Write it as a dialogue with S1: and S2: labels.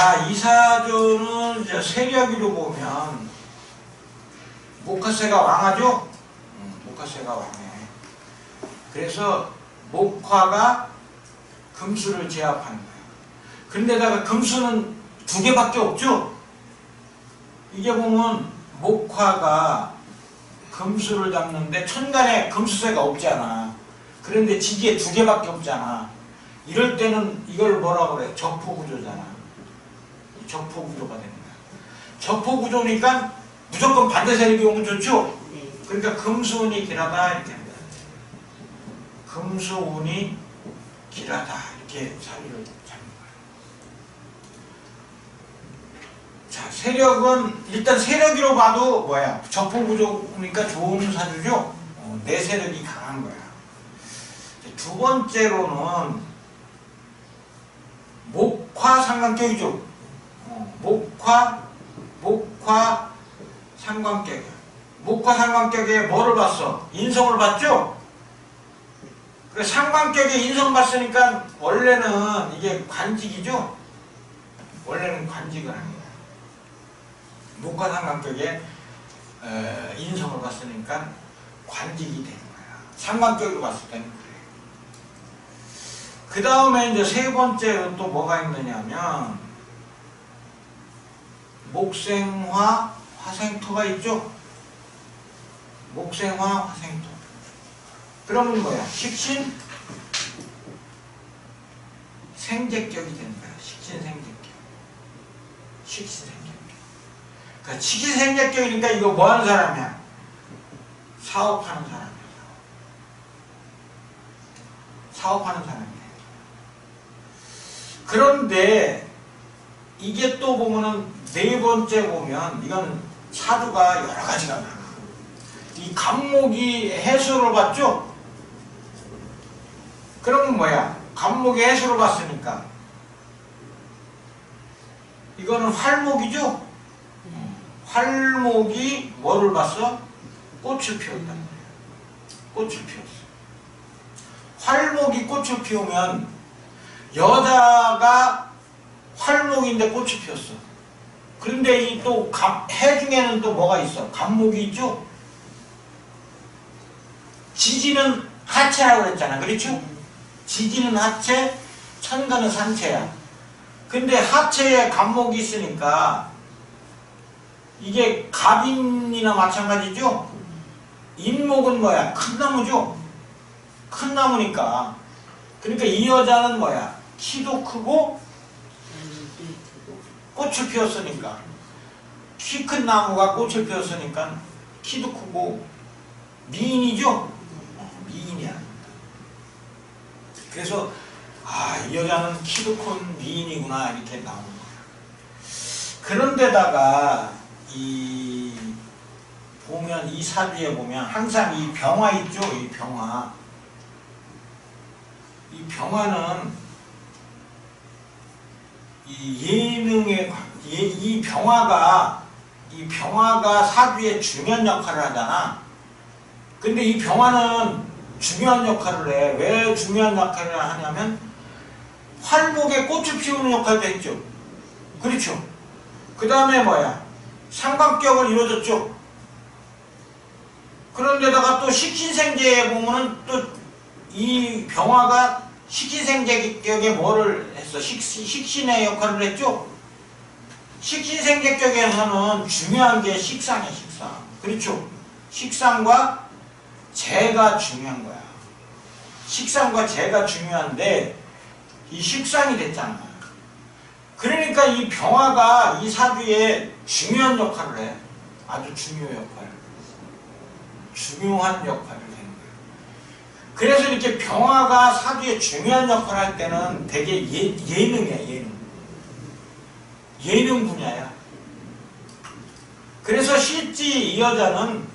S1: 자, 이사조는 이제 세력으로 보면 목화세가 왕하죠? 음, 목화세가 왕해. 그래서 목화가 금수를 제압하는 거예요. 근데다가 금수는 두 개밖에 없죠? 이게 보면 목화가 금수를 잡는데 천간에 금수세가 없잖아. 그런데 지지에 두 개밖에 없잖아. 이럴 때는 이걸 뭐라 그래? 적포구조잖아. 적포 구조가 되는 거야. 적포 구조니까 무조건 반대 세력이 오면 좋죠?
S2: 네.
S1: 그러니까 금수운이 길하다 이렇게 합니다. 금수운이 길하다 이렇게 사유를 잡는 거예요. 자 세력은 일단 세력으로 봐도 뭐야 적포 구조니까 좋은 사주죠. 어, 내 세력이 강한 거야. 두 번째로는 목화 상관격이죠. 어, 목화 목화 상관격이야. 목화 상관격에 뭐를 봤어? 인성을 봤죠? 그 상관격에 인성 봤으니까 원래는 이게 관직이죠? 원래는 관직을 거야. 목화 상관격에 에, 인성을 봤으니까 관직이 되는 거야. 상관격으로 봤을 때는 그래. 그 다음에 이제 세 번째로 또 뭐가 있느냐면 목생화 화생토가 있죠? 목생화 화생토. 그러면 뭐야? 식신 생제격이 되는 거야. 식신 생제격. 식신 생제격. 그러니까 식신 생제격이니까 이거 뭐 하는 사람이야? 사업하는 사람이야. 사업하는 사람이야. 그런데 이게 또 보면은 네 번째 보면 이건 사주가 여러 가지가 많아. 이 간목이 해수를 봤죠? 그러면 뭐야? 간목이 해수를 봤으니까 이거는 활목이죠? 활목이 뭐를 봤어? 꽃을 피웠단 말이야. 꽃을 피웠어. 활목이 꽃을 피우면 여자가 활목인데 꽃을 피웠어. 그런데 이 또 해 중에는 또 뭐가 있어? 간목이 있죠? 지지는 하체라고 그랬잖아. 그렇죠? 지지는 하체, 천간은 상체야. 근데 하체에 간목이 있으니까 이게 갑인이나 마찬가지죠? 인목은 뭐야? 큰 나무죠? 큰 나무니까. 그러니까 이 여자는 뭐야? 키도 크고 꽃을 피웠으니까. 키 큰 나무가 꽃을 피웠으니까 키도 크고 미인이죠? 어, 미인이야. 그래서 아, 이 여자는 키도 큰 미인이구나 이렇게 나오는 거야. 그런데다가 이 보면 이 사주에 보면 항상 이 병화 있죠? 이 병화. 이 병화는 이 예능의 이 병화가 이 병화가 사주에 중요한 역할을 하잖아. 근데 이 병화는 중요한 역할을 해. 왜 중요한 역할을 하냐면 활목에 꽃을 피우는 역할도 했죠. 그렇죠. 그 다음에 뭐야? 삼각격을 이루어졌죠. 그런데다가 또 식신생제에 보면은 또 이 병화가 식신생제격에 뭐를 했어? 식, 식신의 역할을 했죠. 식신생제격에서는 중요한 게 식상이야, 식상. 그렇죠. 식상과 재가 중요한 거야. 식상과 재가 중요한데 이 식상이 됐잖아. 그러니까 이 병화가 이 사주에 중요한 역할을 해. 아주 중요 역할. 중요한 역할을 거야. 그래서 이렇게 병화가 사주에 중요한 역할을 할 때는 되게 예, 예능이야, 예능. 예능 분야야. 그래서 실제 이 여자는